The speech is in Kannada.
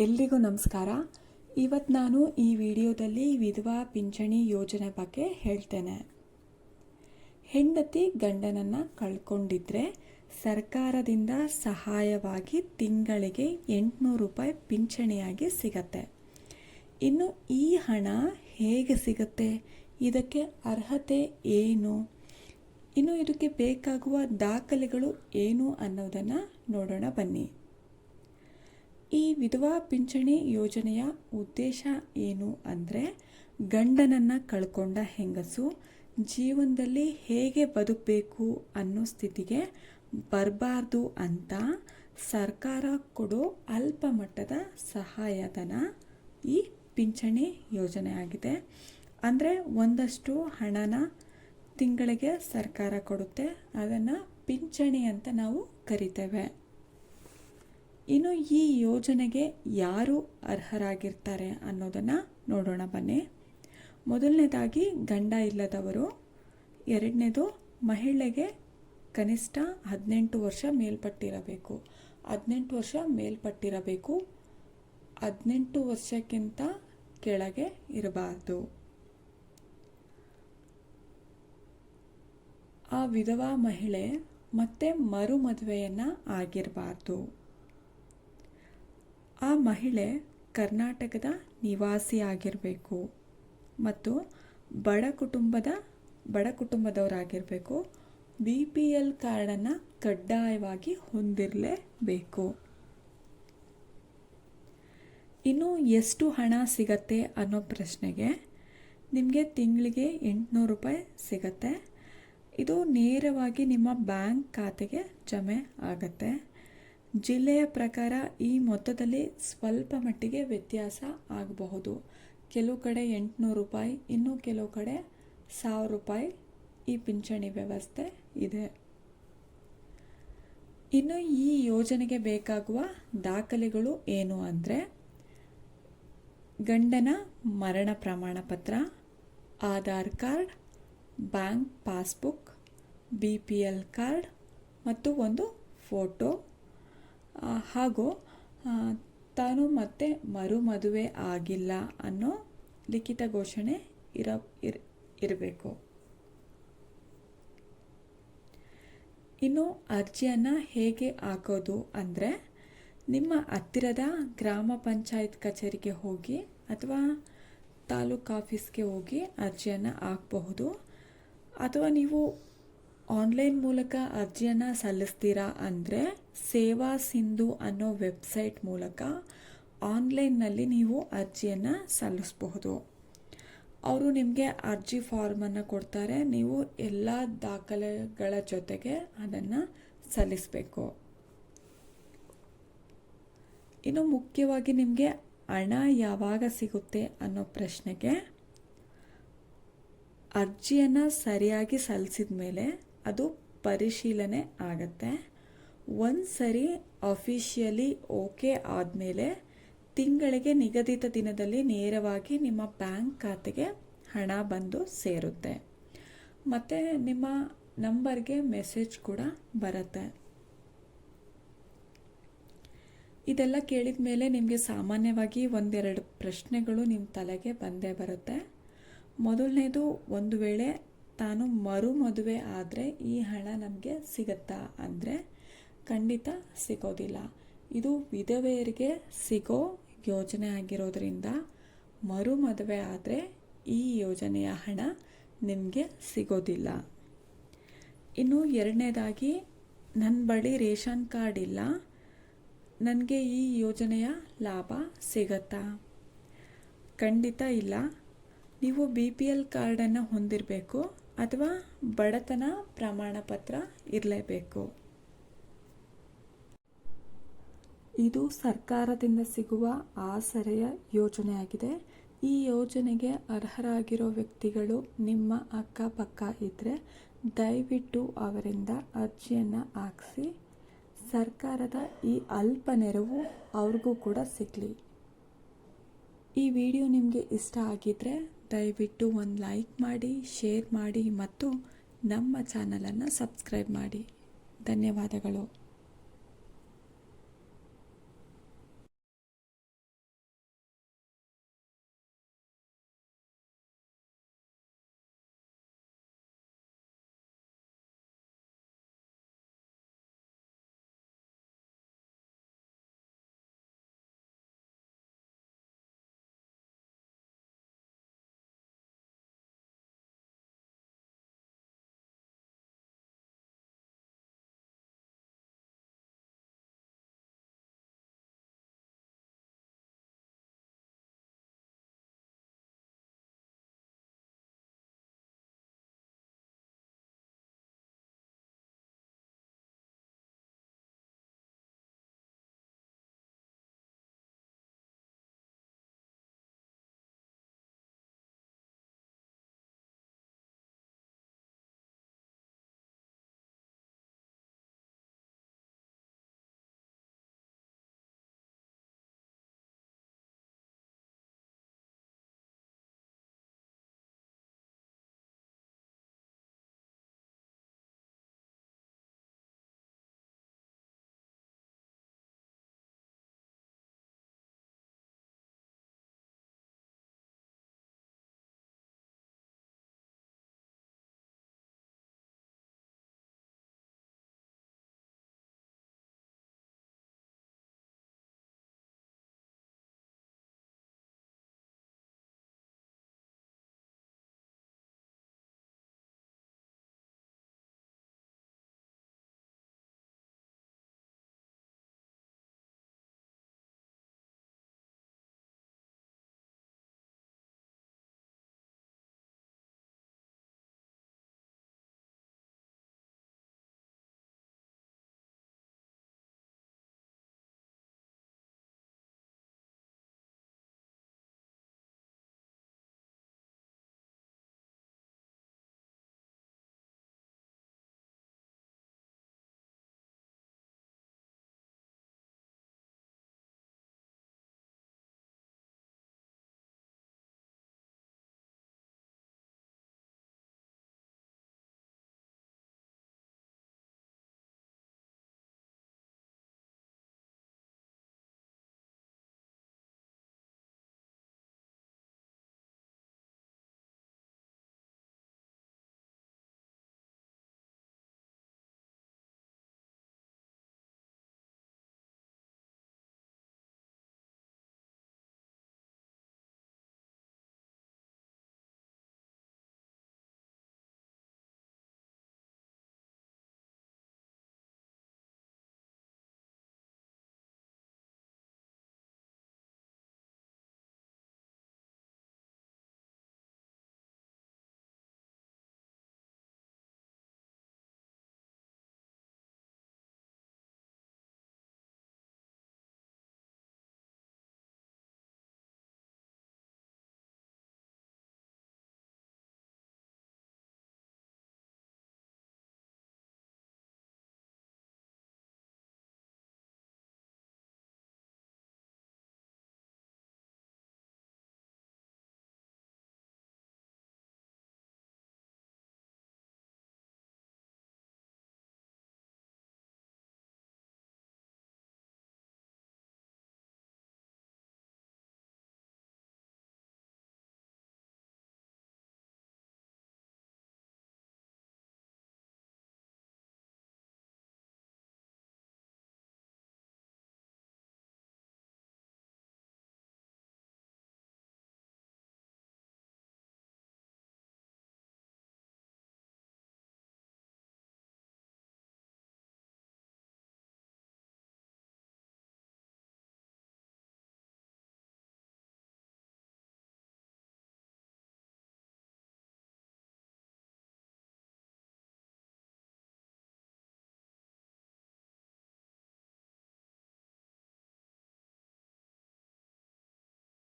ಎಲ್ರಿಗೂ ನಮಸ್ಕಾರ. ಇವತ್ತು ನಾನು ಈ ವಿಡಿಯೋದಲ್ಲಿ ವಿಧವಾ ಪಿಂಚಣಿ ಯೋಜನೆ ಬಗ್ಗೆ ಹೇಳ್ತೇನೆ. ಹೆಂಡತಿ ಗಂಡನನ್ನು ಕಳ್ಕೊಂಡಿದ್ರೆ ಸರ್ಕಾರದಿಂದ ಸಹಾಯವಾಗಿ ತಿಂಗಳಿಗೆ ಎಂಟುನೂರು ರೂಪಾಯಿ ಪಿಂಚಣಿಯಾಗಿ ಸಿಗತ್ತೆ. ಇನ್ನು ಈ ಹಣ ಹೇಗೆ ಸಿಗತ್ತೆ? ಇದಕ್ಕೆ ಅರ್ಹತೆ ಏನು? ಇನ್ನು ಇದಕ್ಕೆ ಬೇಕಾಗುವ ದಾಖಲೆಗಳು ಏನು ಅನ್ನೋದನ್ನು ನೋಡೋಣ ಬನ್ನಿ. ಈ ವಿಧವಾ ಪಿಂಚಣಿ ಯೋಜನೆಯ ಉದ್ದೇಶ ಏನು ಅಂದರೆ ಗಂಡನನ್ನು ಕಳ್ಕೊಂಡ ಹೆಂಗಸು ಜೀವನದಲ್ಲಿ ಹೇಗೆ ಬದುಕಬೇಕು ಅನ್ನೋ ಸ್ಥಿತಿಗೆ ಬರಬಾರ್ದು ಅಂತ ಸರ್ಕಾರ ಕೊಡೋ ಅಲ್ಪ ಮಟ್ಟದ ಸಹಾಯಧನ ಈ ಪಿಂಚಣಿ ಯೋಜನೆ ಆಗಿದೆ. ಅಂದರೆ ಒಂದಷ್ಟು ಹಣನ ತಿಂಗಳಿಗೆ ಸರ್ಕಾರ ಕೊಡುತ್ತೆ. ಅದನ್ನು ಪಿಂಚಣಿ ಅಂತ ನಾವು ಕರಿತೇವೆ. ಇನ್ನು ಈ ಯೋಜನೆಗೆ ಯಾರು ಅರ್ಹರಾಗಿರ್ತಾರೆ ಅನ್ನೋದನ್ನು ನೋಡೋಣ ಬನ್ನಿ. ಮೊದಲನೇದಾಗಿ ಗಂಡ ಇಲ್ಲದವರು, ಎರಡನೇದು ಮಹಿಳೆಗೆ ಕನಿಷ್ಠ ಹದಿನೆಂಟು ವರ್ಷ ಮೇಲ್ಪಟ್ಟಿರಬೇಕು. ಹದಿನೆಂಟು ವರ್ಷ ಮೇಲ್ಪಟ್ಟಿರಬೇಕು. ಹದಿನೆಂಟು ವರ್ಷಕ್ಕಿಂತ ಕೆಳಗೆ ಇರಬಾರ್ದು. ಆ ವಿಧವಾ ಮಹಿಳೆ ಮತ್ತೆ ಮರು ಮದುವೆಯನ್ನು ಆಗಿರಬಾರ್ದು. ಆ ಮಹಿಳೆ ಕರ್ನಾಟಕದ ನಿವಾಸಿಯಾಗಿರಬೇಕು ಮತ್ತು ಬಡ ಕುಟುಂಬದ, ಬಡ ಕುಟುಂಬದವರಾಗಿರಬೇಕು ಬಿ ಪಿ ಎಲ್ ಕಾರ್ಡನ್ನು ಕಡ್ಡಾಯವಾಗಿ ಹೊಂದಿರಲೇಬೇಕು. ಇನ್ನು ಎಷ್ಟು ಹಣ ಸಿಗತ್ತೆ ಅನ್ನೋ ಪ್ರಶ್ನೆಗೆ ನಿಮಗೆ ತಿಂಗಳಿಗೆ ಎಂಟುನೂರು ರೂಪಾಯಿ ಸಿಗತ್ತೆ. ಇದು ನೇರವಾಗಿ ನಿಮ್ಮ ಬ್ಯಾಂಕ್ ಖಾತೆಗೆ ಜಮೆ ಆಗತ್ತೆ. ಜಿಲ್ಲೆಯ ಪ್ರಕಾರ ಈ ಮೊತ್ತದಲ್ಲಿ ಸ್ವಲ್ಪ ಮಟ್ಟಿಗೆ ವ್ಯತ್ಯಾಸ ಆಗಬಹುದು. ಕೆಲವು ಕಡೆ ಎಂಟುನೂರು ರೂಪಾಯಿ, ಇನ್ನು ಕೆಲವು ಕಡೆ ಸಾವಿರ ರೂಪಾಯಿ ಈ ಪಿಂಚಣಿ ವ್ಯವಸ್ಥೆ ಇದೆ. ಇನ್ನು ಈ ಯೋಜನೆಗೆ ಬೇಕಾಗುವ ದಾಖಲೆಗಳು ಏನು ಅಂದರೆ ಗಂಡನ ಮರಣ ಪ್ರಮಾಣ ಪತ್ರ, Aadhaar card, bank passbook, B P L card ಮತ್ತು ಒಂದು ಫೋಟೋ. ಹಾಗೂ ತಾನು ಮತ್ತೆ ಮರು ಮದುವೆ ಆಗಿಲ್ಲ ಅನ್ನೋ ಲಿಖಿತ ಘೋಷಣೆ ಇರ, ಇರಬೇಕು. ಇನ್ನು ಅರ್ಜಿಯನ್ನು ಹೇಗೆ ಹಾಕೋದು ಅಂದರೆ, ನಿಮ್ಮ ಹತ್ತಿರದ ಗ್ರಾಮ ಪಂಚಾಯತ್ ಕಚೇರಿಗೆ ಹೋಗಿ ಅಥವಾ ತಾಲೂಕು ಆಫೀಸ್ಗೆ ಹೋಗಿ ಅರ್ಜಿಯನ್ನು ಹಾಕಬಹುದು. ಅಥವಾ ನೀವು ಆನ್ಲೈನ್ ಮೂಲಕ ಅರ್ಜಿಯನ್ನು ಸಲ್ಲಿಸ್ತೀರಾ ಅಂದರೆ ಸೇವಾ ಸಿಂಧು ಅನ್ನೋ ವೆಬ್ಸೈಟ್ ಮೂಲಕ ಆನ್ಲೈನ್ನಲ್ಲಿ ನೀವು ಅರ್ಜಿಯನ್ನು ಸಲ್ಲಿಸಬಹುದು. ಅವರು ನಿಮಗೆ ಅರ್ಜಿ ಫಾರ್ಮನ್ನು ಕೊಡ್ತಾರೆ. ನೀವು ಎಲ್ಲ ದಾಖಲೆಗಳ ಜೊತೆಗೆ ಅದನ್ನು ಸಲ್ಲಿಸಬೇಕು. ಇನ್ನು ಮುಖ್ಯವಾಗಿ ನಿಮಗೆ ಹಣ ಯಾವಾಗ ಸಿಗುತ್ತೆ ಅನ್ನೋ ಪ್ರಶ್ನೆಗೆ ಅರ್ಜಿಯನ್ನು ಸರಿಯಾಗಿ ಸಲ್ಲಿಸಿದ ಮೇಲೆ ಅದು ಪರಿಶೀಲನೆ ಆಗತ್ತೆ. ಒಂದು ಸರಿ ಅಫಿಷಿಯಲಿ ಓಕೆ ಆದಮೇಲೆ ತಿಂಗಳಿಗೆ ನಿಗದಿತ ದಿನದಲ್ಲಿ ನೇರವಾಗಿ ನಿಮ್ಮ ಬ್ಯಾಂಕ್ ಖಾತೆಗೆ ಹಣ ಬಂದು ಸೇರುತ್ತೆ. ಮತ್ತು ನಿಮ್ಮ ನಂಬರ್ಗೆ ಮೆಸೇಜ್ ಕೂಡ ಬರುತ್ತೆ. ಇದೆಲ್ಲ ಕೇಳಿದ ಮೇಲೆ ನಿಮಗೆ ಸಾಮಾನ್ಯವಾಗಿ ಒಂದೆರಡು ಪ್ರಶ್ನೆಗಳು ನಿಮ್ಮ ತಲೆಗೆ ಬಂದೇ ಬರುತ್ತೆ. ಮೊದಲನೇದು, ಒಂದು ವೇಳೆ ತಾನು ಮರು ಮದುವೆ ಆದರೆ ಈ ಹಣ ನಮಗೆ ಸಿಗುತ್ತಾ ಅಂದರೆ ಖಂಡಿತ ಸಿಗೋದಿಲ್ಲ. ಇದು ವಿಧವೆಯರಿಗೆ ಸಿಗೋ ಯೋಜನೆ ಆಗಿರೋದ್ರಿಂದ ಮರು ಮದುವೆ ಆದರೆ ಈ ಯೋಜನೆಯ ಹಣ ನಿಮಗೆ ಸಿಗೋದಿಲ್ಲ. ಇನ್ನು ಎರಡನೇದಾಗಿ ನನ್ನ ಬಳಿ ರೇಷನ್ ಕಾರ್ಡ್ ಇಲ್ಲ, ನನಗೆ ಈ ಯೋಜನೆಯ ಲಾಭ ಸಿಗತ್ತಾ? ಖಂಡಿತ ಇಲ್ಲ. ನೀವು ಬಿ ಪಿ ಎಲ್ ಕಾರ್ಡನ್ನು ಹೊಂದಿರಬೇಕು ಅಥವಾ ಬಡತನ ಪ್ರಮಾಣ ಪತ್ರ ಇರಲೇಬೇಕು. ಇದು ಸರ್ಕಾರದಿಂದ ಸಿಗುವ ಆಸರೆಯ ಯೋಜನೆಯಾಗಿದೆ. ಈ ಯೋಜನೆಗೆ ಅರ್ಹರಾಗಿರೋ ವ್ಯಕ್ತಿಗಳು ನಿಮ್ಮ ಅಕ್ಕಪಕ್ಕ ಇದ್ದರೆ ದಯವಿಟ್ಟು ಅವರಿಂದ ಅರ್ಜಿಯನ್ನು ಹಾಕಿಸಿ. ಸರ್ಕಾರದ ಈ ಅಲ್ಪ ನೆರವು ಅವ್ರಿಗೂ ಕೂಡ ಸಿಗಲಿ. ಈ ವಿಡಿಯೋ ನಿಮಗೆ ಇಷ್ಟ ಆಗಿದ್ದರೆ ದಯವಿಟ್ಟು ಒಂದು ಲೈಕ್ ಮಾಡಿ, ಶೇರ್ ಮಾಡಿ ಮತ್ತು ನಮ್ಮ ಚಾನಲನ್ನು ಸಬ್ಸ್ಕ್ರೈಬ್ ಮಾಡಿ. ಧನ್ಯವಾದಗಳು.